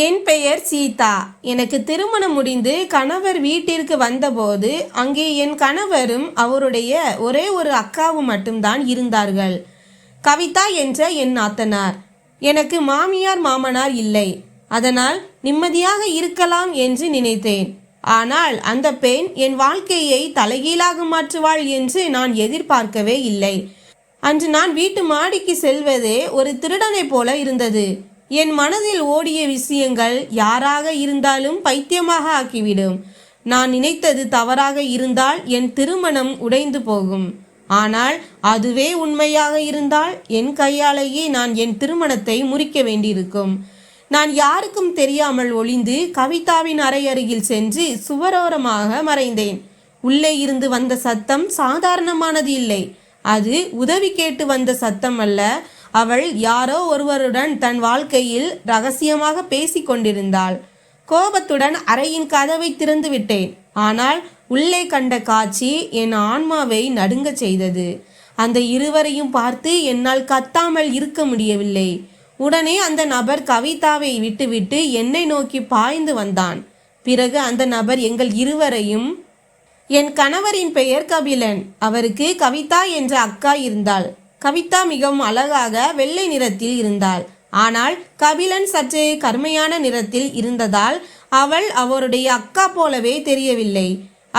என் பெயர் சீதா. எனக்கு திருமணம் முடிந்து கணவர் வீட்டிற்கு வந்தபோது அங்கே என் கணவரும் அவருடைய ஒரே ஒரு அக்காவும் மட்டும்தான் இருந்தார்கள். கவிதா என்ற என் நாத்தனார். எனக்கு மாமியார் மாமனார் இல்லை. அதனால் நிம்மதியாக இருக்கலாம் என்று நினைத்தேன். ஆனால் அந்த பெண் என் வாழ்க்கையை தலைகீழாக மாற்றுவாள் என்று நான் எதிர்பார்க்கவே இல்லை. அன்று நான் வீட்டு மாடிக்கு செல்வதே ஒரு திருடனைப் போல இருந்தது. என் மனதில் ஓடிய விஷயங்கள் யாராக இருந்தாலும் பைத்தியமாக ஆக்கிவிடும். நான் நினைத்தது தவறாக இருந்தால் என் திருமணம் உடைந்து போகும். ஆனால் அதுவே உண்மையாக இருந்தால் என் கையாலேயே நான் என் திருமணத்தை முறிக்க வேண்டியிருக்கும். நான் யாருக்கும் தெரியாமல் ஒளிந்து கவிதாவின் அறை அருகில் சென்று சுவரோரமாக மறைந்தேன். உள்ளே இருந்து வந்த சத்தம் சாதாரணமானது இல்லை. அது உதவி கேட்டு வந்த சத்தம் அல்ல. அவள் யாரோ ஒருவருடன் தன் வாழ்க்கையில் ரகசியமாக பேசிக் கொண்டிருந்தாள். கோபத்துடன் அறையின் கதவை திறந்து விட்டேன். ஆனால் உள்ளே கண்ட காட்சி என் ஆன்மாவை நடுங்கச் செய்தது. அந்த இருவரையும் பார்த்து என்னால் கத்தாமல் இருக்க முடியவில்லை. உடனே அந்த நபர் கவிதாவை விட்டுவிட்டு என்னை நோக்கி பாய்ந்து வந்தான். பிறகு அந்த நபர் எங்கள் இருவரையும் என் கணவரின் பெயர் கபிலன் அவருக்கு கவிதா என்ற அக்கா இருந்தாள். கவிதா மிகவும் அழகாக வெள்ளை நிறத்தில் இருந்தாள். ஆனால் கபிலன் சற்று கருமையான நிறத்தில் இருந்ததால் அவள் அவருடைய அக்கா போலவே தெரியவில்லை.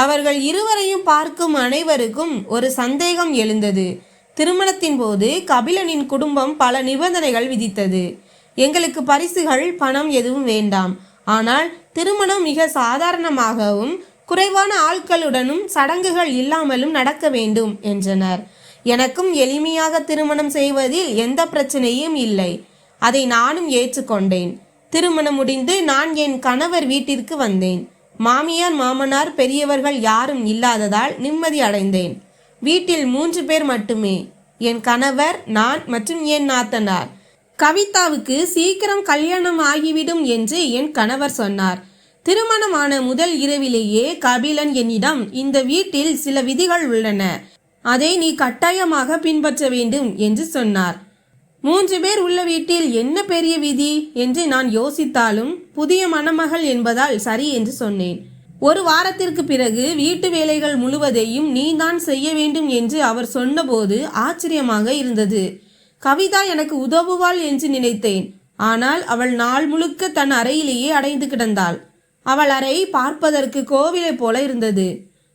அவர்கள் இருவரையும் பார்க்கும் அனைவருக்கும் ஒரு சந்தேகம் எழுந்தது. திருமணத்தின் போது கபிலனின் குடும்பம் பல நிபந்தனைகள் விதித்தது. எங்களுக்கு பரிசுகள் பணம் எதுவும் வேண்டாம். ஆனால் திருமணம் மிக சாதாரணமாகவும் குறைவான ஆட்களுடனும் சடங்குகள் இல்லாமலும் நடக்க வேண்டும் என்றனர். எனக்கும் எளிமையாக திருமணம் செய்வதில் எந்த பிரச்சனையும் இல்லை. அதை நானும் ஏற்றுக்கொண்டேன். திருமணம் முடிந்து நான் என் கணவர் வீட்டிற்கு வந்தேன். மாமியார் மாமனார் பெரியவர்கள் யாரும் இல்லாததால் நிம்மதி அடைந்தேன். வீட்டில் மூன்று பேர் மட்டுமே. என் கணவர் நான் மற்றும் என் நாத்தனார். கவிதாவுக்கு சீக்கிரம் கல்யாணம் ஆகிவிடும் என்று என் கணவர் சொன்னார். திருமணமான முதல் இரவிலேயே கபிலன் என்னிடம் இந்த வீட்டில் சில விதிகள் உள்ளன. அதை நீ கட்டாயமாக பின்பற்ற வேண்டும் என்று சொன்னார். மூன்று பேர் உள்ள வீட்டில் என்ன பெரிய விதி? என்று நான் யோசித்தாலும் புதிய மணமகள் என்பதால் சரி என்று சொன்னேன். ஒரு வாரத்திற்கு பிறகு வீட்டு வேலைகள் முழுவதையும் நீதான் செய்ய வேண்டும் என்று அவர் சொன்னபோது ஆச்சரியமாக இருந்தது. கவிதா எனக்கு உதவுவாள் என்று நினைத்தேன். ஆனால் அவள் நாள் முழுக்க தன் அறையிலேயே அடைந்து கிடந்தாள். அவள் அறை பார்ப்பதற்கு கோவிலைப் போல இருந்தது.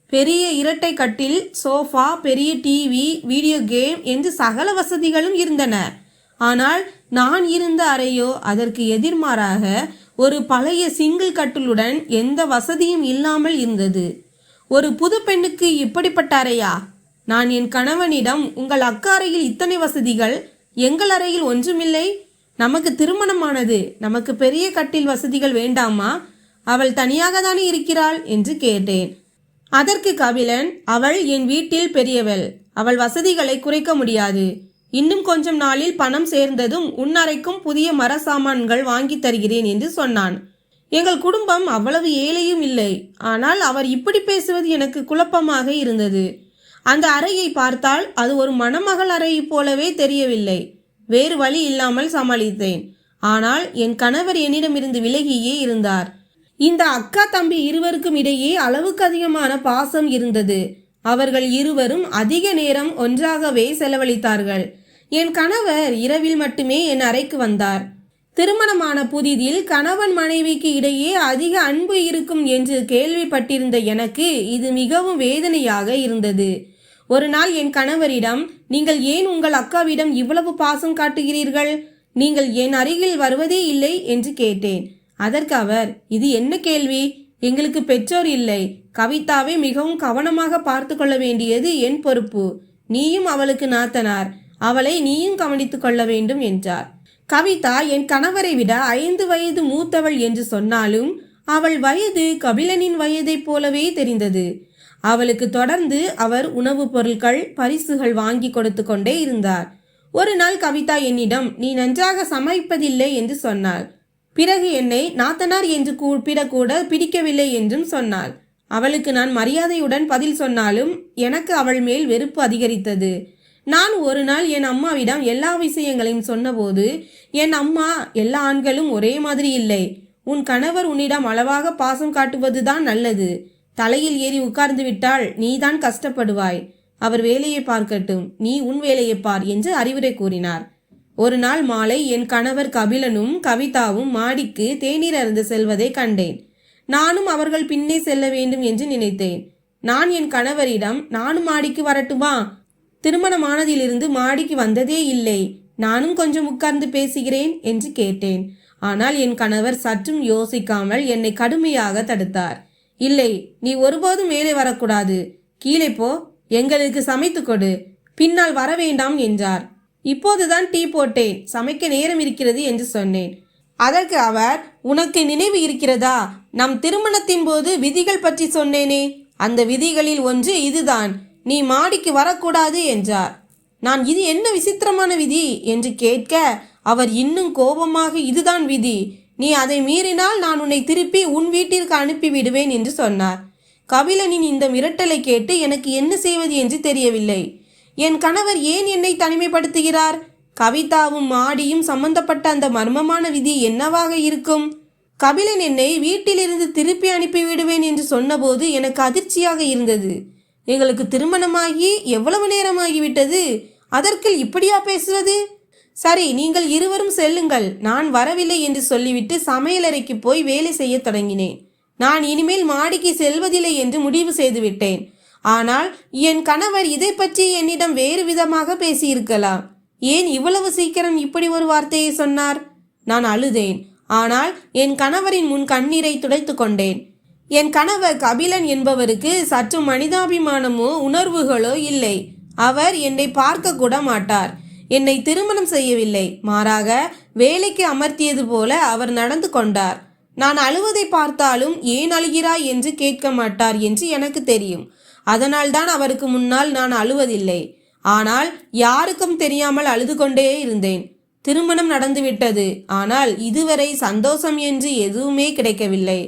பெரிய இரட்டை கட்டில் சோஃபா பெரிய டிவி வீடியோ கேம் என்று சகல வசதிகளும் இருந்தன. ஆனால் நான் இருந்த அறையோ அதற்கு எதிர்மாறாக ஒரு பழைய சிங்கிள் கட்டிலுடன் எந்த வசதியும் இல்லாமல் இருந்தது. ஒரு புது பெண்ணுக்கு இப்படிப்பட்ட அறையா? நான் என் கணவனிடம் உங்கள் அக்கா அறையில் இத்தனை வசதிகள்? எங்கள் அறையில் ஒன்றுமில்லை. நமக்கு திருமணமானது. நமக்கு பெரிய கட்டில் வசதிகள் வேண்டாமா? அவள் தனியாக தானே இருக்கிறாள்? என்று கேட்டேன். அதற்கு கபிலன் அவள் என் வீட்டில் பெரியவள். அவள் வசதிகளை குறைக்க முடியாது. இன்னும் கொஞ்சம் நாளில் பணம் சேர்ந்ததும் உன்னறைக்கும் புதிய மர சாமான்கள் வாங்கி தருகிறேன் என்று சொன்னான். எங்கள் குடும்பம் அவ்வளவு ஏழையும் இல்லை. ஆனால் அவர் இப்படி பேசுவது எனக்கு குழப்பமாக இருந்தது. அந்த அறையை பார்த்தால் அது ஒரு மணமகள் அறையைப் போலவே தெரியவில்லை. வேறு வழி இல்லாமல் சமாளித்தேன். ஆனால் என் கணவர் என்னிடமிருந்து விலகியே இருந்தார். இந்த அக்கா தம்பி இருவருக்கும் இடையே அளவுக்கு அதிகமான பாசம் இருந்தது. அவர்கள் இருவரும் அதிக நேரம் ஒன்றாகவே செலவழித்தார்கள். என் கணவர் இரவில் மட்டுமே என் அறைக்கு வந்தார். திருமணமான புதிதில் கணவன் மனைவிக்கு இடையே அதிக அன்பு இருக்கும் என்று கேள்விப்பட்டிருந்த எனக்கு இது மிகவும் வேதனையாக இருந்தது. ஒரு நாள் என் கணவரிடம் நீங்கள் ஏன் உங்கள் அக்காவிடம் இவ்வளவு பாசம் காட்டுகிறீர்கள்? நீங்கள் என் அருகில் வருவதே இல்லை என்று கேட்டேன். அதற்கு அவர் இது என்ன கேள்வி? எங்களுக்கு பெற்றோர் இல்லை. கவிதாவை மிகவும் கவனமாக பார்த்து கொள்ள வேண்டியது என் பொறுப்பு. நீயும் அவளுக்கு நாத்தனார். அவளை நீயும் கவனித்துக் கொள்ள வேண்டும் என்றார். கவிதா என் கணவரை விட ஐந்து வயது மூத்தவள் என்று சொன்னாலும் அவள் வயது கபிலனின் வயதைப் போலவே தெரிந்தது. அவளுக்கு தொடர்ந்து அவர் உணவுப் பொருட்கள் பரிசுகள் வாங்கி கொடுத்து கொண்டே இருந்தார். ஒரு நாள் கவிதா என்னிடம் நீ நன்றாக சமைப்பதில்லை என்று சொன்னாள். பிறகு என்னை நாத்தனார் என்று கூப்பிடக்கூட பிடிக்கவில்லை என்றும் சொன்னாள். அவளுக்கு நான் மரியாதையுடன் பதில் சொன்னாலும் எனக்கு அவள் மேல் வெறுப்பு அதிகரித்தது. நான் ஒரு நாள் என் அம்மாவிடம் எல்லா விஷயங்களையும் சொன்னபோது என் அம்மா எல்லா ஆண்களும் ஒரே மாதிரி இல்லை. உன் கணவர் உன்னிடம் அளவாக பாசம் காட்டுவதுதான் நல்லது. தலையில் ஏறி உட்கார்ந்து விட்டால் நீதான் கஷ்டப்படுவாய். அவர் வேலையை பார்க்கட்டும். நீ உன் வேலையை பார் என்று அறிவுரை கூறினார். ஒரு நாள் மாலை என் கணவர் கபிலனும் கவிதாவும் மாடிக்கு தேநீர் அருந்து செல்வதை கண்டேன். நானும் அவர்கள் பின்னே செல்ல வேண்டும் என்று நினைத்தேன். நான் என் கணவரிடம் நானும் மாடிக்கு வரட்டுமா? திருமணமானதிலிருந்து மாடிக்கு வந்ததே இல்லை. நானும் கொஞ்சம் உட்கார்ந்து பேசுகிறேன் என்று கேட்டேன். ஆனால் என் கணவர் சற்றும் யோசிக்காமல் என்னை கடுமையாக தடுத்தார். இல்லை நீ ஒருபோதும் மேலே வரக்கூடாது. கீழே போ. எங்களுக்கு சமைத்து கொடு. பின்னால் வர வேண்டாம் என்றார். இப்போதுதான் டீ போட்டேன். சமைக்க நேரம் இருக்கிறது என்று சொன்னேன். அதற்கு அவர் உனக்கு நினைவு இருக்கிறதா? நம் திருமணத்தின் போது விதிகள் பற்றி சொன்னேனே. அந்த விதிகளில் ஒன்று இதுதான். நீ மாடிக்கு வரக்கூடாது என்றார். நான் இது என்ன விசித்திரமான விதி என்று கேட்க அவர் இன்னும் கோபமாக இதுதான் விதி. நீ அதை மீறினால் நான் உன்னை திருப்பி உன் வீட்டிற்கு அனுப்பி விடுவேன் என்று சொன்னார். கபிலனின் இந்த மிரட்டலை கேட்டு எனக்கு என்ன செய்வது என்று தெரியவில்லை. என் கணவர் ஏன் என்னை தனிமைப்படுத்துகிறார்? கவிதாவும் மாடியும் சம்பந்தப்பட்ட அந்த மர்மமான விதி என்னவாக இருக்கும்? கபிலன் என்னை வீட்டிலிருந்து திருப்பி அனுப்பி விடுவேன் என்று சொன்னபோது எனக்கு அதிர்ச்சியாக இருந்தது. எங்களுக்கு திருமணமாகி எவ்வளவு நேரமாகிவிட்டது? அதற்குள் இப்படியா பேசுவது? சரி நீங்கள் இருவரும் செல்லுங்கள். நான் வரவில்லை என்று சொல்லிவிட்டு சமையலறைக்கு போய் வேலை செய்யத் தொடங்கினேன். நான் இனிமேல் மாடிக்கு செல்வதில்லை என்று முடிவு செய்துவிட்டேன். ஆனால் என் கணவர் இதை பற்றி என்னிடம் வேறு விதமாக பேசியிருக்கலாம். ஏன் இவ்வளவு சீக்கிரம் இப்படி ஒரு வார்த்தையை சொன்னார்? நான் அழுதேன். ஆனால் என் கணவரின் முன் கண்ணீரை துடைத்து கொண்டேன். என் கணவர் கபிலன் என்பவருக்கு சற்று மனிதாபிமானமோ உணர்வுகளோ இல்லை. அவர் என்னை பார்க்க கூட மாட்டார். என்னை திருமணம் செய்யவில்லை. மாறாக வேலைக்கு அமர்த்தியது போல அவர் நடந்து கொண்டார். நான் அழுவதை பார்த்தாலும் ஏன் அழுகிறாய் என்று கேட்க மாட்டார் என்று எனக்கு தெரியும். அதனால்தான் அவருக்கு முன்னால் நான் அழுவதில்லை. ஆனால் யாருக்கும் தெரியாமல் அழுது கொண்டே இருந்தேன். திருமணம் நடந்துவிட்டது. ஆனால் இதுவரை சந்தோஷம் என்று எதுவுமே கிடைக்கவில்லை.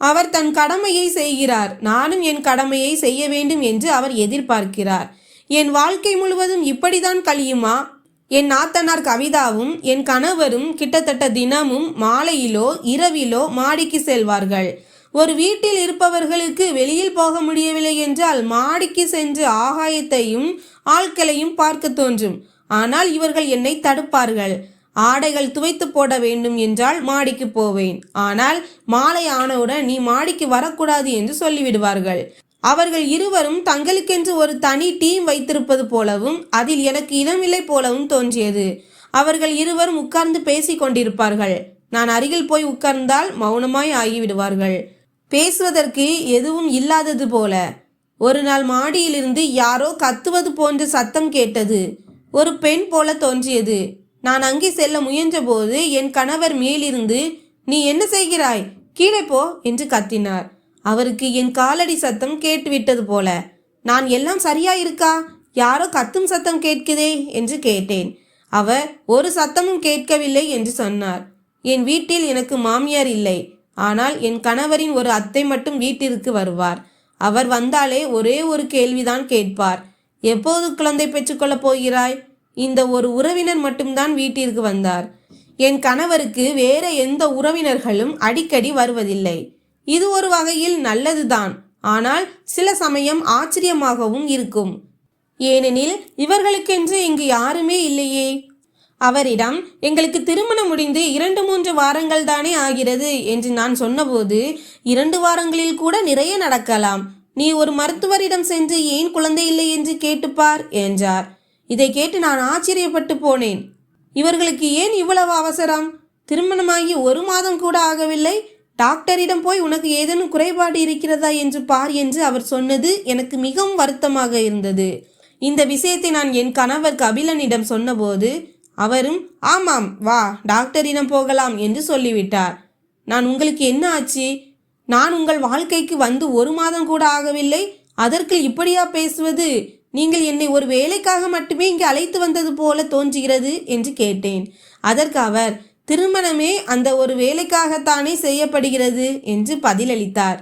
அவர் தன் கடமையை செய்கிறார். நானும் என் கடமையை செய்ய வேண்டும் என்று அவர் எதிர்பார்க்கிறார். என் வாழ்க்கை முழுவதும் இப்படிதான் கழியுமா? என் நாத்தனார் கவிதாவும் என் கணவரும் கிட்டத்தட்ட தினமும் மாலையிலோ இரவிலோ மாடிக்கு செல்வார்கள். ஒரு வீட்டில் இருப்பவர்களுக்கு வெளியில் போக முடியவில்லை என்றால் மாடிக்கு சென்று ஆகாயத்தையும் ஆட்களையும் பார்க்க தோன்றும். ஆனால் இவர்கள் என்னை தடுப்பார்கள். ஆடைகள் துவைத்து போட வேண்டும் என்றால் மாடிக்கு போவேன். ஆனால் மாலை ஆனவுடன் நீ மாடிக்கு வரக்கூடாது என்று சொல்லிவிடுவார்கள். அவர்கள் இருவரும் தங்களுக்கென்று ஒரு தனி டீம் வைத்திருப்பது போலவும் அதில் எனக்கு இடமில்லை போலவும் தோன்றியது. அவர்கள் இருவரும் உட்கார்ந்து பேசிக் கொண்டிருப்பார்கள். நான் அருகில் போய் உட்கார்ந்தால் மௌனமாய் ஆகிவிடுவார்கள். பேசுவதற்கு எதுவும் இல்லாதது போல. ஒரு நாள் மாடியிலிருந்து யாரோ கத்துவது போன்ற சத்தம் கேட்டது. ஒரு பெண் போல தோன்றியது. நான் அங்கே செல்ல முயன்றபோது என் கணவர் மேலிருந்து நீ என்ன செய்கிறாய்? கீழே போ என்று கத்தினார். அவருக்கு என் காலடி சத்தம் கேட்டுவிட்டது போல. நான் எல்லாம் சரியா இருக்கா யாரோ கத்தும் சத்தம் கேட்குதே என்று கேட்டேன். அவர் ஒரு சத்தமும் கேட்கவில்லை என்று சொன்னார். என் வீட்டில் எனக்கு மாமியார் இல்லை. ஆனால் என் கணவரின் ஒரு அத்தை மட்டும் வீட்டிற்கு வருவார். அவர் வந்தாலே ஒரே ஒரு கேள்விதான் கேட்பார். எப்போது குழந்தை பெற்றுக்கொள்ளப் போகிறாய்? இந்த ஒரு உறவினர் மட்டும்தான் வீட்டிற்கு வந்தார். என் கணவருக்கு வேற எந்த உறவினர்களும் அடிக்கடி வருவதில்லை. இது ஒரு வகையில் நல்லதுதான். ஆனால் சில சமயம் ஆச்சரியமாகவும் இருக்கும். ஏனெனில் இவர்களுக்கென்று இங்கு யாருமே இல்லையே. அவரிடம் எங்களுக்கு திருமணம் முடிந்து இரண்டு மூன்று வாரங்கள் தானே ஆகிறது என்று நான் சொன்னபோது இரண்டு வாரங்களில் கூட நிறைய நடக்கலாம். நீ ஒரு மருத்துவரிடம் சென்று ஏன் குழந்தை இல்லை என்று கேட்டுப்பார்? என்றார். இதை கேட்டு நான் ஆச்சரியப்பட்டு போனேன். இவர்களுக்கு ஏன் இவ்வளவு அவசரம்? திருமணமாகி ஒரு மாதம் கூட ஆகவில்லை. டாக்டரிடம் போய் உனக்கு ஏதேனும் குறைபாடு இருக்கிறதா என்று பார் என்று அவர் சொன்னது எனக்கு மிகவும் வருத்தமாக இருந்தது. இந்த விஷயத்தை நான் என் கணவர் கபிலனிடம் சொன்னபோது அவரும் ஆமாம் வா டாக்டரிடம் போகலாம் என்று சொல்லிவிட்டார். நான் உங்களுக்கு என்ன ஆச்சு? நான் உங்கள் வாழ்க்கைக்கு வந்து ஒரு மாதம் கூட ஆகவில்லை. அதற்கு இப்படியா பேசுவது? நீங்கள் என்னை ஒரு வேலைக்காக மட்டுமே இங்கே அழைத்து வந்தது போல தோன்றுகிறது என்று கேட்டேன். அதற்கு அவர் திருமணமே அந்த ஒரு வேலைக்காகத்தானே செய்யப்படுகிறது என்று பதிலளித்தார்.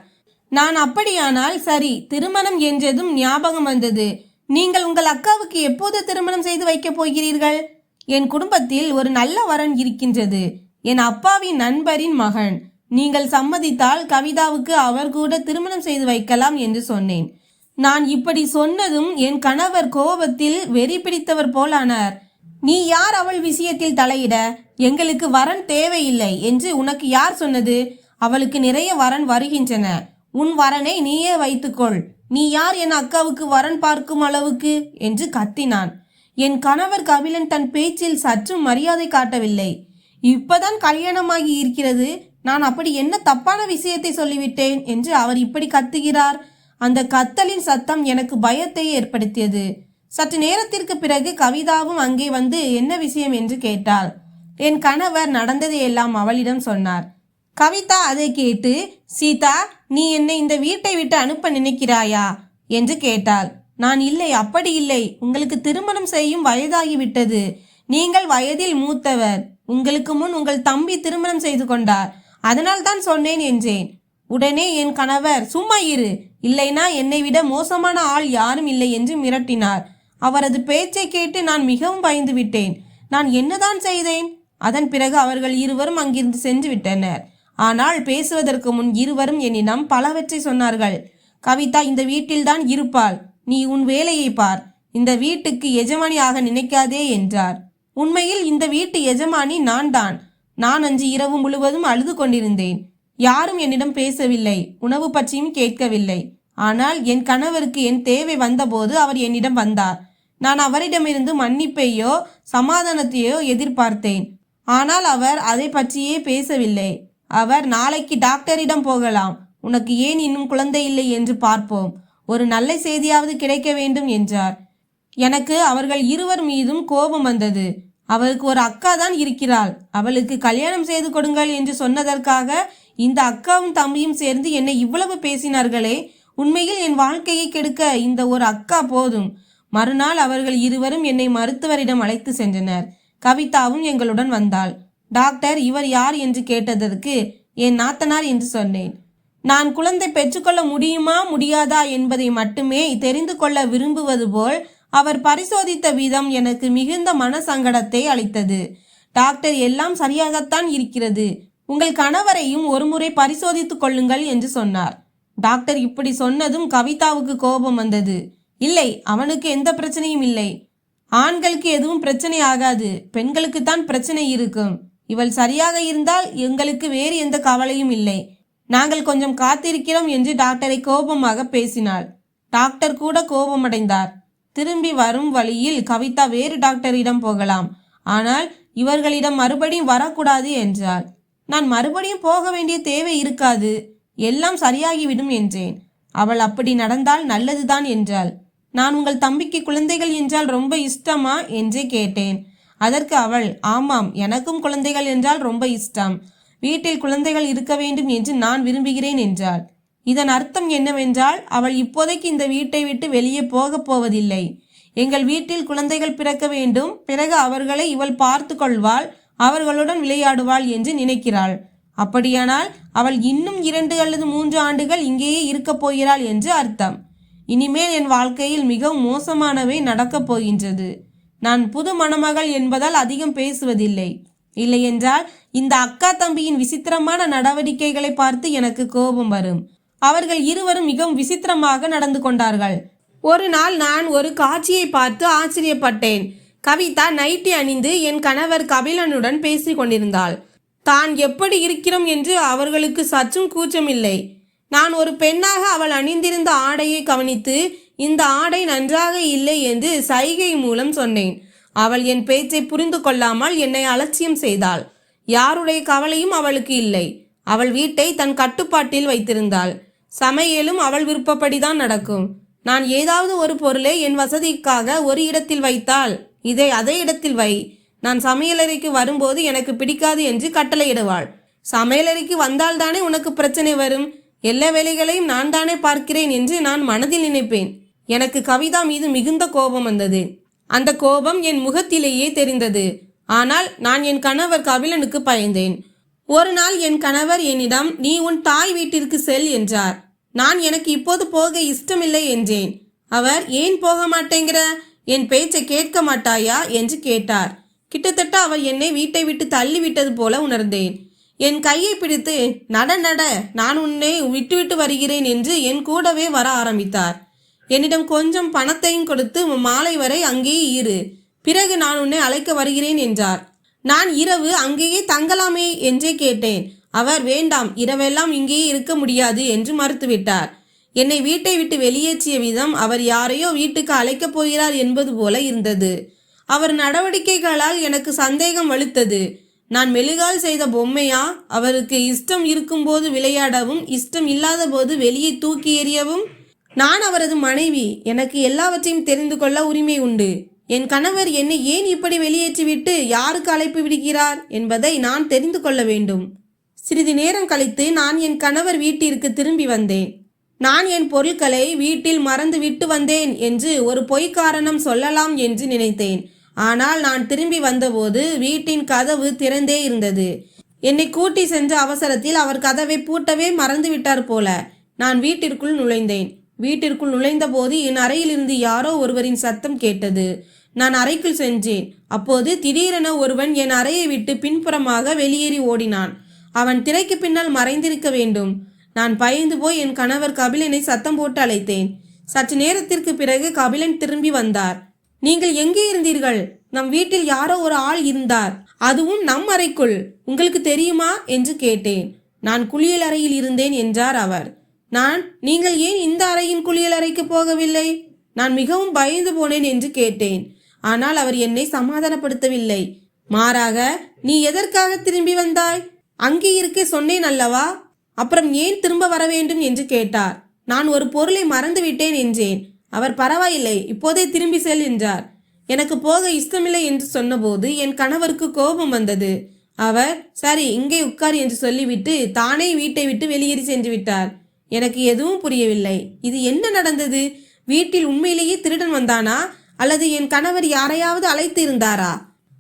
நான் அப்படியானால் சரி திருமணம் என்றதும் ஞாபகம் வந்தது. நீங்கள் உங்கள் அக்காவுக்கு எப்போது திருமணம் செய்து வைக்கப் போகிறீர்கள்? என் குடும்பத்தில் ஒரு நல்ல வரன் இருக்கின்றது. என் அப்பாவின் நண்பரின் மகன். நீங்கள் சம்மதித்தால் கவிதாவுக்கு அவர் கூட திருமணம் செய்து வைக்கலாம் என்று சொன்னேன். நான் இப்படி சொன்னதும் என் கணவர் கோபத்தில் வெறி பிடித்தவர் போலானார் நீ யார் அவள் விஷயத்தில் தலையிட? எங்களுக்கு வரன் தேவையில்லை என்று உனக்கு யார் சொன்னது? அவளுக்கு நிறைய வரன் வருகின்றன. உன் வரனை நீயே வைத்துக்கொள். நீ யார் என் அக்காவுக்கு வரன் பார்க்கும் அளவுக்கு? என்று கத்தினான். என் கணவர் கபிலன் தன் பேச்சில் சற்றும் மரியாதை காட்டவில்லை. இப்பதான் கல்யாணமாகி இருக்கிறது. நான் அப்படி என்ன தப்பான விஷயத்தை சொல்லிவிட்டேன் என்று அவர் இப்படி கத்துகிறார். அந்த கத்தலின் சத்தம் எனக்கு பயத்தை ஏற்படுத்தியது. சற்று நேரத்திற்கு பிறகு கவிதாவும் அங்கே வந்து என்ன விஷயம் என்று கேட்டாள். என் கணவர் நடந்ததை எல்லாம் அவளிடம் சொன்னார். கவிதா அதை கேட்டு சீதா நீ என்னை இந்த வீட்டை விட்டு அனுப்ப நினைக்கிறாயா? என்று கேட்டாள். நான் இல்லை அப்படி இல்லை. உங்களுக்கு திருமணம் செய்யும் வயதாகிவிட்டது. நீங்கள் வயதில் மூத்தவர். உங்களுக்கு முன் உங்கள் தம்பி திருமணம் செய்து கொண்டார். அதனால் தான் சொன்னேன் என்றேன். உடனே என் கணவர் சும்மா இரு. இல்லைனா என்னை விட மோசமான ஆள் யாரும் இல்லை என்று மிரட்டினார். அவரது பேச்சை கேட்டு நான் மிகவும் பயந்து விட்டேன். நான் என்னதான் செய்தேன்? அதன் பிறகு அவர்கள் இருவரும் அங்கிருந்து சென்று விட்டனர். ஆனால் பேசுவதற்கு முன் இருவரும் என்னிடம் பலவற்றை சொன்னார்கள். கவிதா இந்த வீட்டில்தான் இருப்பாள். நீ உன் வேலையை பார். இந்த வீட்டுக்கு எஜமானியாக நினைக்காதே என்றார். உண்மையில் இந்த வீட்டு எஜமானி நான் தான் நான் அன்று இரவு முழுவதும் அழுது கொண்டிருந்தேன். யாரும் என்னிடம் பேசவில்லை. உணவு பற்றியும் கேட்கவில்லை. ஆனால் என் கணவருக்கு என் தேவை வந்தபோது அவர் என்னிடம் வந்தார். நான் அவரிடமிருந்து மன்னிப்பையோ சமாதானத்தையோ எதிர்பார்த்தேன். ஆனால் அவர் அதை பற்றியே பேசவில்லை. அவர் நாளைக்கு டாக்டரிடம் போகலாம். உனக்கு ஏன் இன்னும் குழந்தை இல்லை? என்று பார்ப்போம். ஒரு நல்ல செய்தியாவது கிடைக்க வேண்டும் என்றார். எனக்கு அவர்கள் இருவர் மீதும் கோபம் வந்தது. அவளுக்கு ஒரு அக்கா தான் இருக்கிறாள். அவளுக்கு கல்யாணம் செய்து கொடுங்கள் என்று சொன்னதற்காக இந்த அக்காவும் தம்பியும் சேர்ந்து என்னை இவ்வளவு பேசினார்களே உண்மையில் என் வாழ்க்கையை கெடுக்க இந்த ஒரு அக்கா போதும். மறுநாள் அவர்கள் இருவரும் என்னை மருத்துவரிடம் அழைத்து சென்றனர். கவிதாவும் எங்களுடன் வந்தாள். டாக்டர் இவர் யார் என்று கேட்டதற்கு என் நாத்தனார் என்று சொன்னேன். நான் குழந்தை பெற்றுக்கொள்ள முடியுமா முடியாதா என்பதை மட்டுமே தெரிந்து கொள்ள விரும்புவது போல் அவர் பரிசோதித்த விதம் எனக்கு மிகுந்த மனசங்கடத்தை அளித்தது. டாக்டர் எல்லாம் சரியாகத்தான் இருக்கிறது. உங்கள் கணவரையும் ஒருமுறை பரிசோதித்துக் கொள்ளுங்கள் என்று சொன்னார். டாக்டர் இப்படி சொன்னதும் கவிதாவுக்கு கோபம் வந்தது. இல்லை அவனுக்கு எந்த பிரச்சனையும் இல்லை. ஆண்களுக்கு எதுவும் பிரச்சனை ஆகாது. பெண்களுக்கு தான் பிரச்சனை இருக்கும். இவள் சரியாக இருந்தால் எங்களுக்கு வேறு எந்த கவலையும் இல்லை. நாங்கள் கொஞ்சம் காத்திருக்கிறோம் என்று டாக்டரை கோபமாக பேசினாள். டாக்டர் கூட கோபமடைந்தார். திரும்பி வரும் வழியில் கவிதா வேறு டாக்டரிடம் போகலாம். ஆனால் இவர்களிடம் மறுபடியும் வரக்கூடாது என்றாள். நான் மறுபடியும் போக வேண்டிய தேவை இருக்காது. எல்லாம் சரியாகிவிடும் என்றேன். அவள் அப்படி நடந்தால் நல்லதுதான் என்றாள். நான் உங்கள் தம்பிக்கு குழந்தைகள் என்றால் ரொம்ப இஷ்டமா? என்றே கேட்டேன். அதற்கு அவள் ஆமாம் எனக்கும் குழந்தைகள் என்றால் ரொம்ப இஷ்டம். வீட்டில் குழந்தைகள் இருக்க வேண்டும் என்று நான் விரும்புகிறேன் என்றாள். இதன் அர்த்தம் என்னவென்றால் அவள் இப்போதைக்கு இந்த வீட்டை விட்டு வெளியே போகப் போவதில்லை. எங்கள் வீட்டில் குழந்தைகள் பிறக்க வேண்டும். பிறகு அவர்களை இவள் பார்த்து கொள்வாள் அவர்களுடன் விளையாடுவாள் என்று நினைக்கிறாள். அப்படியானால் அவள் இன்னும் இரண்டு அல்லது மூன்று ஆண்டுகள் இங்கேயே இருக்கப் போகிறாள் என்று அர்த்தம். இனிமேல் என் வாழ்க்கையில் மிகவும் மோசமானவை நடக்கப் போகின்றது. நான் புது மணமகள் என்பதால் அதிகம் பேசுவதில்லை. இல்லையென்றால் இந்த அக்கா தம்பியின் விசித்திரமான நடவடிக்கைகளை பார்த்து எனக்கு கோபம் வரும். அவர்கள் இருவரும் மிகவும் விசித்திரமாக நடந்து கொண்டார்கள். ஒரு நாள் நான் ஒரு காட்சியை பார்த்து ஆச்சரியப்பட்டேன். கவிதா நைட்டி அணிந்து என் கணவர் கபிலனுடன் பேசிக் கொண்டிருந்தாள். தான் எப்படி இருக்கிறோம் என்று அவர்களுக்கு சற்றும் கூச்சமில்லை. நான் ஒரு பெண்ணாக அவள் அணிந்திருந்த ஆடையை கவனித்து இந்த ஆடை நன்றாக இல்லை என்று சைகை மூலம் சொன்னேன். அவள் என் பேச்சை புரிந்து கொள்ளாமல் என்னை அலட்சியம் செய்தாள். யாருடைய கவலையும் அவளுக்கு இல்லை. அவள் வீட்டை தன் கட்டுப்பாட்டில் வைத்திருந்தாள். சமையலும் அவள் விருப்பப்படிதான் நடக்கும். நான் ஏதாவது ஒரு பொருளை என் வசதிக்காக ஒரு இடத்தில் வைத்தால் இதை அதே இடத்தில் வை. நான் சமையலறைக்கு வரும்போது எனக்கு பிடிக்காது என்று கட்டளையிடுவாள். சமையலறைக்கு வந்தால்தானே உனக்கு பிரச்சனை வரும்? எல்லா வேலைகளையும் நான் தானே பார்க்கிறேன் என்று நான் மனதில் நினைப்பேன். எனக்கு கவிதா மீது மிகுந்த கோபம் வந்தது. அந்த கோபம் என் முகத்திலேயே தெரிந்தது. ஆனால் நான் என் கணவர் கபிலனுக்கு பயந்தேன். ஒரு நாள் என் கணவர் என்னிடம் நீ உன் தாய் வீட்டிற்கு செல் என்றார். நான் எனக்கு இப்போது போக இஷ்டமில்லை என்றேன். அவர் ஏன் போக மாட்டேங்கிற? என் பேச்சை கேட்க மாட்டாயா? என்று கேட்டார். கிட்டத்தட்ட அவர் என்னை வீட்டை விட்டு தள்ளிவிட்டது போல உணர்ந்தேன். என் கையை பிடித்து நட நட நான் உன்னை விட்டுவிட்டு வருகிறேன் என்று என் கூடவே வர ஆரம்பித்தார். என்னிடம் கொஞ்சம் பணத்தையும் கொடுத்து மாலை வரை அங்கேயே இரு. பிறகு நான் உன்னை அழைக்க வருகிறேன் என்றார். நான் இரவு அங்கேயே தங்கலாமே என்றே கேட்டேன். அவர் வேண்டாம் இரவெல்லாம் இங்கேயே இருக்க முடியாது என்று மறுத்துவிட்டார். என்னை வீட்டை விட்டு வெளியேற்றிய விதம் அவர் யாரையோ வீட்டுக்கு அழைக்கப் போகிறார் என்பது போல இருந்தது. அவர் நடவடிக்கைகளால் எனக்கு சந்தேகம் வலுத்தது. நான் மெழுகால் செய்த பொம்மையா? அவருக்கு இஷ்டம் இருக்கும்போது விளையாடவும் இஷ்டம் இல்லாத போது வெளியே தூக்கி எறியவும் நான் அவரது மனைவி. எனக்கு எல்லாவற்றையும் தெரிந்து கொள்ள உரிமை உண்டு. என் கணவர் என்னை ஏன் இப்படி வெளியேற்றிவிட்டு யாருக்கு அழைப்பு விடுகிறார் என்பதை நான் தெரிந்து கொள்ள வேண்டும். சிறிது நேரம் கழித்து நான் என் கணவர் வீட்டிற்கு திரும்பி வந்தேன். நான் என் பொருட்களை வீட்டில் மறந்து விட்டு வந்தேன் என்று ஒரு பொய் காரணம் சொல்லலாம் என்று நினைத்தேன். ஆனால் நான் திரும்பி வந்தபோது வீட்டின் கதவு திறந்தே இருந்தது. என்னை கூட்டி சென்ற அவசரத்தில் அவர் கதவை பூட்டவே மறந்து விட்டார் போல. நான் வீட்டிற்குள் நுழைந்தேன். வீட்டிற்குள் நுழைந்தபோது என் அறையிலிருந்து யாரோ ஒருவரின் சத்தம் கேட்டது. நான் அறைக்குள் சென்றேன். அப்போது திடீரென ஒருவன் என் அறையை விட்டு பின்புறமாக வெளியேறி ஓடினான். அவன் திரைக்கு பின்னால் மறைந்திருக்க வேண்டும். நான் பயந்து போய் என் கணவர் கபிலனை சத்தம் போட்டு அழைத்தேன். சற்று நேரத்திற்கு பிறகு கபிலன் திரும்பி வந்தார். நீங்கள் எங்கே இருந்தீர்கள்? நம் வீட்டில் யாரோ ஒரு ஆள் இருந்தார். அதுவும் நம் அறைக்குள். உங்களுக்கு தெரியுமா? என்று கேட்டேன். நான் குளியல் அறையில் இருந்தேன் என்றார் அவர். நான் நீங்கள் ஏன் இந்த அறையின் குளியல் அறைக்கு போகவில்லை? நான் மிகவும் பயந்து போனேன் என்று கேட்டேன். ஆனால் அவர் என்னை சமாதானப்படுத்தவில்லை. மாறாக நீ எதற்காக திரும்பி வந்தாய்? அங்கே இருக்க சொன்னேன் அல்லவா? அப்புறம் ஏன் திரும்ப வர வேண்டும் என்று கேட்டார். நான் ஒரு பொருளை மறந்து விட்டேன் என்றேன். அவர் பரவாயில்லை இப்போதே திரும்பி செல் என்றார். எனக்கு போக இஷ்டமில்லை என்று சொன்னபோது என் கணவருக்கு கோபம் வந்தது. அவர் சரி இங்கே உட்கார் என்று சொல்லிவிட்டு தானே வீட்டை விட்டு வெளியேறி சென்று விட்டார். எனக்கு எதுவும் புரியவில்லை. இது என்ன நடந்தது? வீட்டில் உண்மையிலேயே திருடன் வந்தானா? அல்லது என் கணவர் யாரையாவது அழைத்து இருந்தாரா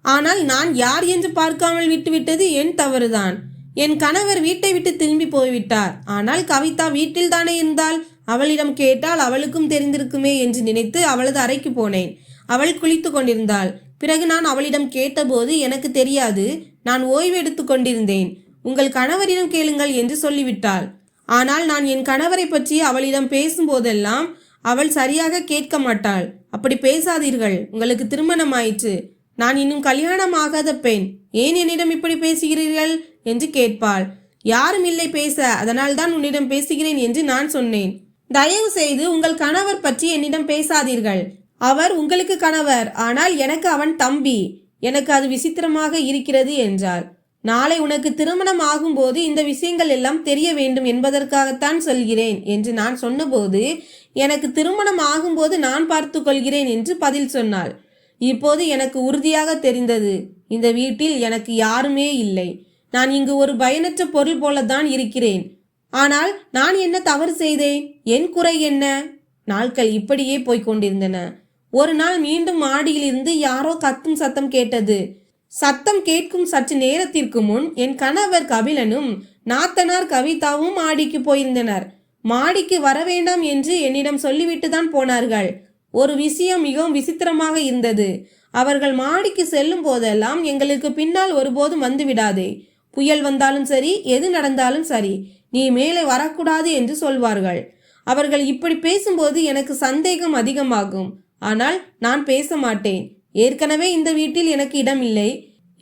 ஆனால் நான் யார் என்று பார்க்காமல் விட்டுவிட்டது என் தவறுதான். என் கணவர் வீட்டை விட்டு திரும்பி போய்விட்டார். ஆனால் கவிதா வீட்டில் தானே இருந்தால்? அவளிடம் கேட்டால் அவளுக்கும் தெரிந்திருக்குமே என்று நினைத்து அவளது அறைக்கு போனேன். அவள் குளித்து கொண்டிருந்தாள். பிறகு நான் அவளிடம் கேட்டபோது எனக்கு தெரியாது. நான் ஓய்வு எடுத்து கொண்டிருந்தேன். உங்கள் கணவரிடம் கேளுங்கள் என்று சொல்லிவிட்டாள். ஆனால் நான் என் கணவரை பற்றி அவளிடம் பேசும்போதெல்லாம் அவள் சரியாக கேட்க மாட்டாள். அப்படி பேசாதீர்கள். உங்களுக்கு திருமணம் ஆயிற்று நான் இன்னும் கல்யாணம் ஆகாத பெண். ஏன் என்னிடம் இப்படி பேசுகிறீர்கள்? என்று கேட்பாள். யாரும் இல்லை பேச. அதனால் தான் உன்னிடம் பேசுகிறேன் என்று நான் சொன்னேன். தயவு செய்து உங்கள் கணவர் பற்றி என்னிடம் பேசாதீர்கள். அவர் உங்களுக்கு கணவர். ஆனால் எனக்கு அவன் தம்பி. எனக்கு அது விசித்திரமாக இருக்கிறது என்றார் நாளை உனக்கு திருமணம் ஆகும்போது இந்த விஷயங்கள் எல்லாம் தெரிய வேண்டும் என்பதற்காகத்தான் சொல்கிறேன் என்று நான் சொன்னபோது எனக்கு திருமணம் ஆகும்போது நான் பார்த்து கொள்கிறேன் என்று பதில் சொன்னாள். இப்போது எனக்கு உறுதியாக தெரிந்தது இந்த வீட்டில் எனக்கு யாருமே இல்லை. நான் இங்கு ஒரு பயனற்ற பொருள் போலத்தான் இருக்கிறேன். ஆனால் நான் என்ன தவறு செய்தேன்? என் குறை என்ன? நாட்கள் இப்படியே போய்க் கொண்டிருந்தன. ஒரு நாள் மீண்டும் மாடியிலிருந்து யாரோ கத்தும் சத்தம் கேட்டது. சத்தம் கேட்கும் சற்று நேரத்திற்கு முன் என் கணவர் கபிலனும் நாத்தனார் கவிதாவும் மாடிக்கு போயிருந்தனர். மாடிக்கு வர வேண்டாம் என்று என்னிடம் சொல்லிவிட்டு தான் போனார்கள். ஒரு விஷயம் மிகவும் விசித்திரமாக இருந்தது. அவர்கள் மாடிக்கு செல்லும் போதெல்லாம் எங்களுக்கு பின்னால் ஒருபோதும் வந்து விடாதே. புயல் வந்தாலும் சரி எது நடந்தாலும் சரி நீ மேலே வரக்கூடாது என்று சொல்வார்கள். அவர்கள் இப்படி பேசும்போது எனக்கு சந்தேகம் அதிகமாகும். ஆனால் நான் பேச மாட்டேன். ஏற்கனவே இந்த வீட்டில் எனக்கு இடம் இல்லை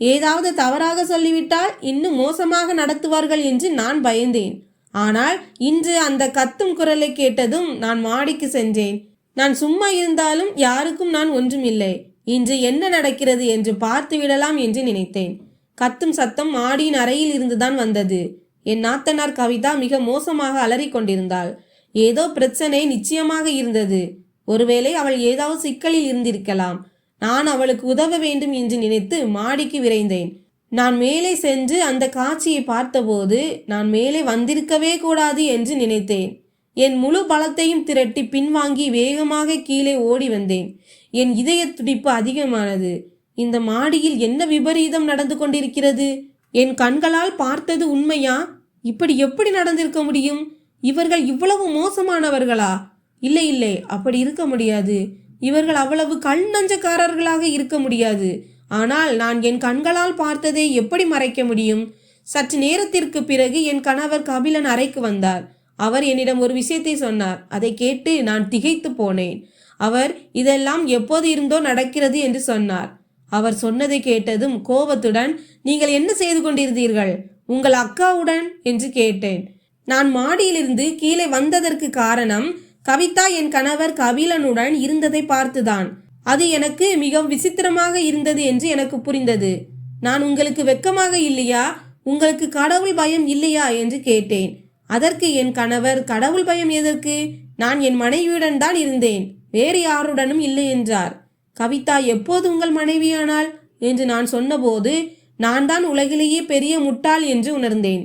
ஏதாவது தவறாக சொல்லிவிட்டால் இன்னும் மோசமாக நடத்துவார்கள் என்று நான் பயந்தேன். ஆனால் இன்று அந்த கத்தும் குரலை கேட்டதும் நான் மாடிக்கு சென்றேன். நான் சும்மா இருந்தாலும் யாருக்கும் நான் ஒன்றுமில்லை. இன்று என்ன நடக்கிறது என்று பார்த்து விடலாம் என்று நினைத்தேன். கத்தும் சத்தம் மாடியின் அறையில் இருந்துதான் வந்தது. என் நாத்தனார் கவிதா மிக மோசமாக அலறிக்கொண்டிருந்தாள் ஏதோ பிரச்சனை நிச்சயமாக இருந்தது. ஒருவேளை அவள் ஏதாவது சிக்கலில் இருந்திருக்கலாம். நான் அவளுக்கு உதவ வேண்டும் என்று நினைத்து மாடிக்கு விரைந்தேன். நான் மேலே சென்று அந்த காட்சியை பார்த்தபோது நான் மேலே வந்திருக்கவே கூடாது என்று நினைத்தேன். என் முழு பலத்தையும் திரட்டி பின்வாங்கி வேகமாக கீழே ஓடி வந்தேன். என் இதய துடிப்பு அதிகமானது. இந்த மாடியில் என்ன விபரீதம் நடந்து கொண்டிருக்கிறது? என் கண்களால் பார்த்தது உண்மையா? இப்படி எப்படி நடந்திருக்க முடியும்? இவர்கள் இவ்வளவு மோசமானவர்களா? இல்லை இல்லை அப்படி இருக்க முடியாது. இவர்கள் அவ்வளவு கண் நஞ்சக்காரர்களாக இருக்க முடியாது. ஆனால் நான் என் கண்களால் பார்த்ததை எப்படி மறைக்க முடியும்? சற்று நேரத்திற்கு பிறகு என் கணவர் கபிலன் அறைக்கு வந்தார். அவர் என்னிடம் ஒரு விஷயத்தை சொன்னார். அதை கேட்டு நான் திகைத்து போனேன். அவர் இதெல்லாம் எப்போது இருந்தோ நடக்கிறது என்று சொன்னார். அவர் சொன்னதை கேட்டதும் கோபத்துடன் நீங்கள் என்ன செய்து கொண்டிருந்தீர்கள்? உங்கள் அக்காவுடன்? என்று கேட்டேன். நான் மாடியிலிருந்து கீழே வந்ததற்கு காரணம் கவிதா என் கணவர் கபிலனுடன் இருந்ததை பார்த்துதான். அது எனக்கு மிகவும் விசித்திரமாக இருந்தது என்று எனக்கு புரிந்தது. நான் உங்களுக்கு வெக்கமாக இல்லையா? உங்களுக்கு கடவுள் பயம் இல்லையா? என்று கேட்டேன். அதற்கு என் கணவர் கடவுள் பயம் எதற்கு? நான் என் மனைவியுடன் தான் இருந்தேன். வேறு யாருடனும் இல்லை என்றார். கவிதா எப்போது உங்கள் மனைவியானால்? என்று நான் சொன்னபோது நான் தான் உலகிலேயே பெரிய முட்டாள் என்று உணர்ந்தேன்.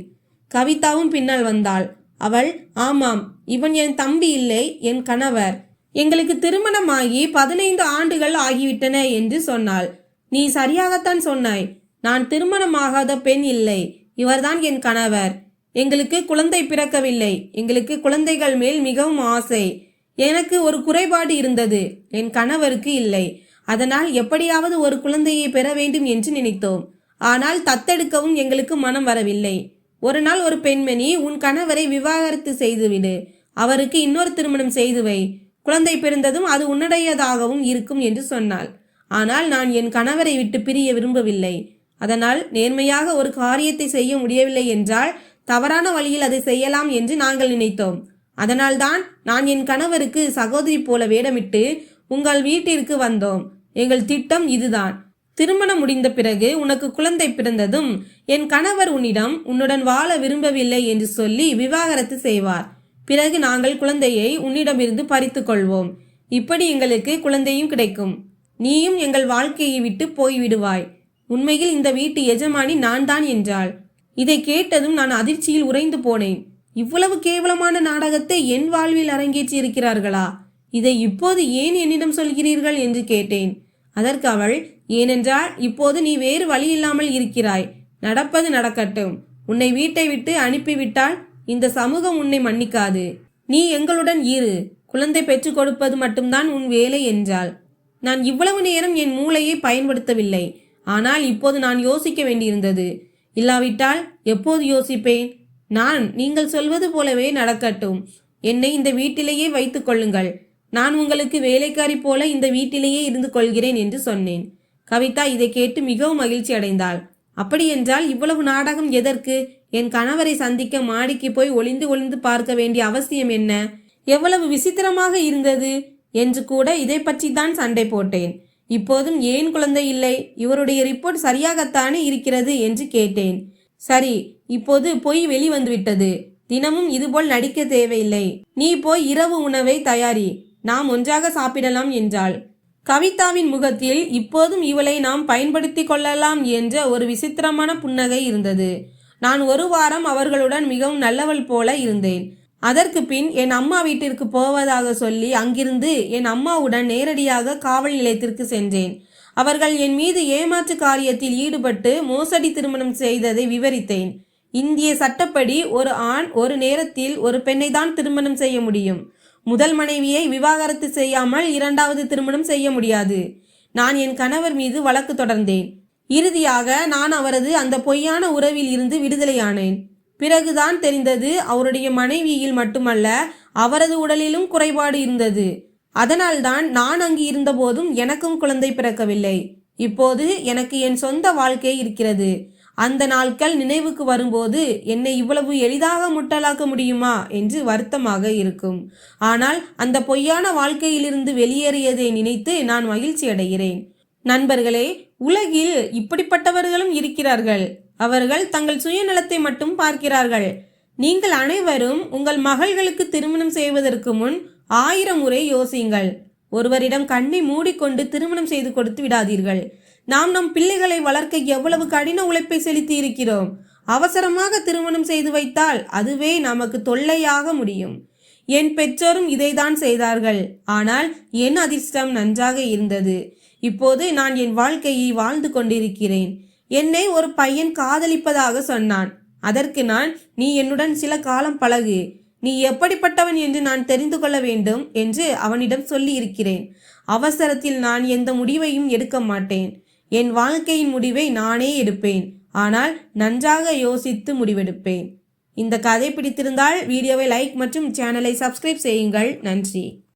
கவிதாவும் பின்னால் வந்தாள். அவள் ஆமாம் இவன் என் தம்பி இல்லை என் கணவர். எங்களுக்கு திருமணமாகி பதினைந்து ஆண்டுகள் ஆகிவிட்டன என்று சொன்னாள். நீ சரியாகத்தான் சொன்னாய். நான் திருமணமாகாத பெண் இல்லை. இவர்தான் என் கணவர். எங்களுக்கு குழந்தை பிறக்கவில்லை. எங்களுக்கு குழந்தைகள் மேல் மிகவும் ஆசை. எனக்கு ஒரு குறைபாடு இருந்தது. என் கணவருக்கு இல்லை. அதனால் எப்படியாவது ஒரு குழந்தையை பெற வேண்டும் என்று நினைத்தோம். ஆனால் தத்தெடுக்கவும் எங்களுக்கு மனம் வரவில்லை. ஒரு நாள் ஒரு பெண்மணி உன் கணவரை விவாகரத்து செய்துவிடு. அவருக்கு இன்னொரு திருமணம் செய்து வை. குழந்தை பிறந்ததும் அது உன்னுடையதாகவும் இருக்கும் என்று சொன்னாள். ஆனால் நான் என் கணவரை விட்டு பிரிய விரும்பவில்லை. அதனால் நேர்மையாக ஒரு காரியத்தை செய்ய முடியவில்லை என்றால் தவறான வழியில் அதை செய்யலாம் என்று நாங்கள் நினைத்தோம். அதனால்தான் நான் என் கணவருக்கு சகோதரி போல வேடமிட்டு உங்கள் வீட்டிற்கு வந்தோம். எங்கள் திட்டம் இதுதான். திருமணம் முடிந்த பிறகு உனக்கு குழந்தை பிறந்ததும் என் கணவர் உன்னிடம் உன்னுடன் வாழ விரும்பவில்லை என்று சொல்லி விவாகரத்து செய்வார். பிறகு நாங்கள் குழந்தையை உன்னிடமிருந்து பறித்து கொள்வோம். இப்படி எங்களுக்கு குழந்தையும் கிடைக்கும். நீயும் எங்கள் வாழ்க்கையை விட்டு போய்விடுவாய். உண்மையில் இந்த வீட்டு எஜமானி நான் தான் என்றாள். இதை கேட்டதும் நான் அதிர்ச்சியில் உறைந்து போனேன். இவ்வளவு கேவலமான நாடகத்தை என் வாழ்வில் அரங்கேற்றி இருக்கிறார்களா இதை இப்போது ஏன் என்னிடம் சொல்கிறீர்கள் என்று கேட்டேன். அதற்கு அவள் ஏனென்றால் இப்போது நீ வேறு வழி இல்லாமல் இருக்கிறாய். நடப்பது நடக்கட்டும். உன்னை வீட்டை விட்டு அனுப்பிவிட்டால் இந்த சமூகம் உன்னை மன்னிக்காது. நீ எங்களுடன் இரு. குழந்தை பெற்றுக் கொடுப்பது மட்டும்தான் உன் வேலை என்றாள். நான் இவ்வளவு நேரம் என் மூளையை பயன்படுத்தவில்லை. ஆனால் இப்போது நான் யோசிக்க வேண்டியிருந்தது. இல்லாவிட்டால் எப்போது யோசிப்பேன்? நான் நீங்கள் சொல்வது போலவே நடக்கட்டும். என்னை இந்த வீட்டிலேயே வைத்துக் கொள்ளுங்கள். நான் உங்களுக்கு வேலைக்காரி போல இந்த வீட்டிலேயே இருந்து கொள்கிறேன் என்று சொன்னேன். கவிதா இதை கேட்டு மிகவும் மகிழ்ச்சி அடைந்தாள். அப்படியென்றால் இவ்வளவு நாடகம் எதற்கு? என் கணவரை சந்திக்க மாடிக்கு போய் ஒளிந்து ஒளிந்து பார்க்க வேண்டிய அவசியம் என்ன? எவ்வளவு விசித்திரமாக இருந்தது? என்று கூட இதை பற்றி தான் சண்டை போட்டேன். இப்போதும் ஏன் குழந்தை இல்லை? இவருடைய ரிப்போர்ட் சரியாகத்தானே இருக்கிறது? என்று கேட்டேன். சரி இப்போது பொய் வெளிவந்துவிட்டது தினமும் இதுபோல் நடிக்க தேவையில்லை. நீ போய் இரவு உணவை தயாரி. நாம் ஒன்றாக சாப்பிடலாம் என்றாள். கவிதாவின் முகத்தில் இப்போதும் இவளை நாம் பயன்படுத்தி கொள்ளலாம் என்ற ஒரு விசித்திரமான புன்னகை இருந்தது. நான் ஒரு வாரம் அவர்களுடன் மிகவும் நல்லவள் போல இருந்தேன். அதற்கு பின் என் அம்மா வீட்டிற்கு போவதாக சொல்லி அங்கிருந்து என் அம்மாவுடன் நேரடியாக காவல் நிலையத்திற்கு சென்றேன். அவர்கள் என் மீது ஏமாற்று காரியத்தில் ஈடுபட்டு மோசடி திருமணம் செய்ததை விவரித்தேன். இந்திய சட்டப்படி ஒரு ஆண் ஒரு நேரத்தில் ஒரு பெண்ணை தான் திருமணம் செய்ய முடியும். முதல் மனைவியை விவாகரத்து செய்யாமல் இரண்டாவது திருமணம் செய்ய முடியாது. நான் என் கணவர் மீது வழக்கு தொடர்ந்தேன். இறுதியாக நான் அவரது அந்த பொய்யான உறவில் இருந்து விடுதலையானேன். பிறகுதான் தெரிந்தது அவருடைய மனைவியில் மட்டுமல்ல அவரது உடலிலும் குறைபாடு இருந்தது. அதனால்தான் நான் அங்கு இருந்தபோதும் எனக்கும் குழந்தை பிறக்கவில்லை. இப்போது எனக்கு என் சொந்த வாழ்க்கை இருக்கிறது. அந்த நாட்கள் நினைவுக்கு வரும்போது என்னை இவ்வளவு எளிதாக முட்டலாக்க முடியுமா என்று வருத்தமாக இருக்கும். ஆனால் அந்த பொய்யான வாழ்க்கையிலிருந்து வெளியேறியதை நினைத்து நான் மகிழ்ச்சி அடைகிறேன். நண்பர்களே உலகில் இப்படிப்பட்டவர்களும் இருக்கிறார்கள். அவர்கள் தங்கள் சுயநலத்தை மட்டும் பார்க்கிறார்கள். நீங்கள் அனைவரும் உங்கள் மகள்களுக்கு திருமணம் செய்வதற்கு முன் ஆயிரம் முறை யோசியுங்கள். ஒருவரிடம் கண்ணை மூடிக்கொண்டு திருமணம் செய்து கொடுத்து விடாதீர்கள். நாம் நம் பிள்ளைகளை வளர்க்க எவ்வளவு கடின உழைப்பை செலுத்தி இருக்கிறோம் அவசரமாக திருமணம் செய்து வைத்தால் அதுவே நமக்கு தொல்லையாக முடியும். என் பெற்றோரும் இதைதான் செய்தார்கள். ஆனால் என் அதிர்ஷ்டம் நன்றாக இருந்தது. இப்போது நான் என் வாழ்க்கையை வாழ்ந்து கொண்டிருக்கிறேன். என்னை ஒரு பையன் காதலிப்பதாக சொன்னான். அதற்கு நான் நீ என்னுடன் சில காலம் பழகு. நீ எப்படிப்பட்டவன் என்று நான் தெரிந்து கொள்ள வேண்டும் என்று அவனிடம் சொல்லி இருக்கிறேன் அவசரத்தில் நான் எந்த முடிவையும் எடுக்க மாட்டேன். என் வாழ்க்கையின் முடிவை நானே எடுப்பேன். ஆனால் நன்றாக யோசித்து முடிவெடுப்பேன். இந்த கதை பிடித்திருந்தால் வீடியோவை லைக் மற்றும் சேனலை சப்ஸ்கிரைப் செய்யுங்கள். நன்றி.